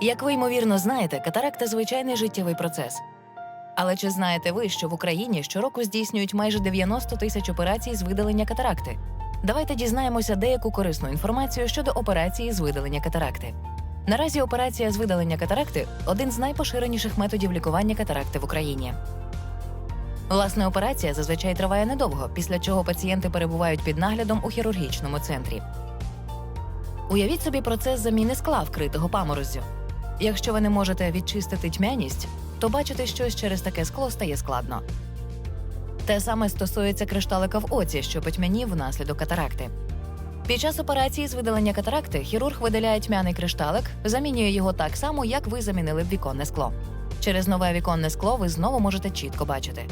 Як ви ймовірно знаєте, катаракта звичайний життєвий процес. Але чи знаєте ви, що в Україні щороку здійснюють майже 90 тисяч операцій з видалення катаракти? Давайте дізнаємося деяку корисну інформацію щодо операції з видалення катаракти. Наразі операція з видалення катаракти один з найпоширеніших методів лікування катаракти в Україні. Власне, операція зазвичай триває недовго, після чого пацієнти перебувають під наглядом у хірургічному центрі. Уявіть собі процес заміни скла вкритого памороззю. Якщо ви не можете відчистити тьмяність, то бачити щось через таке скло стає складно. Те саме стосується кришталика в оці, що потьмянів внаслідок катаракти. Під час операції з видалення катаракти хірург видаляє тьмяний кришталик, замінює його так само, як ви замінили б віконне скло. Через нове віконне скло ви знову можете чітко бачити.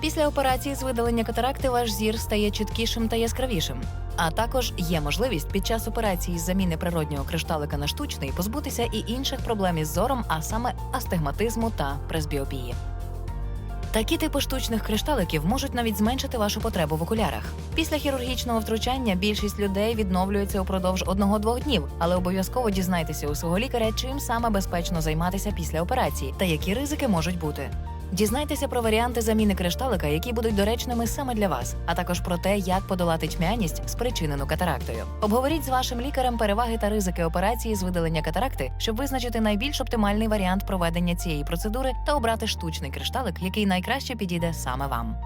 Після операції з видалення катаракти ваш зір стає чіткішим та яскравішим. А також є можливість під час операції з заміни природнього кришталика на штучний позбутися і інших проблем із зором, а саме астигматизму та пресбіопії. Такі типи штучних кришталиків можуть навіть зменшити вашу потребу в окулярах. Після хірургічного втручання більшість людей відновлюється упродовж одного-двох днів, але обов'язково дізнайтеся у свого лікаря, чим саме безпечно займатися після операції та які ризики можуть бути. Дізнайтеся про варіанти заміни кришталика, які будуть доречними саме для вас, а також про те, як подолати тьмяність, спричинену катарактою. Обговоріть з вашим лікарем переваги та ризики операції з видалення катаракти, щоб визначити найбільш оптимальний варіант проведення цієї процедури та обрати штучний кришталик, який найкраще підійде саме вам.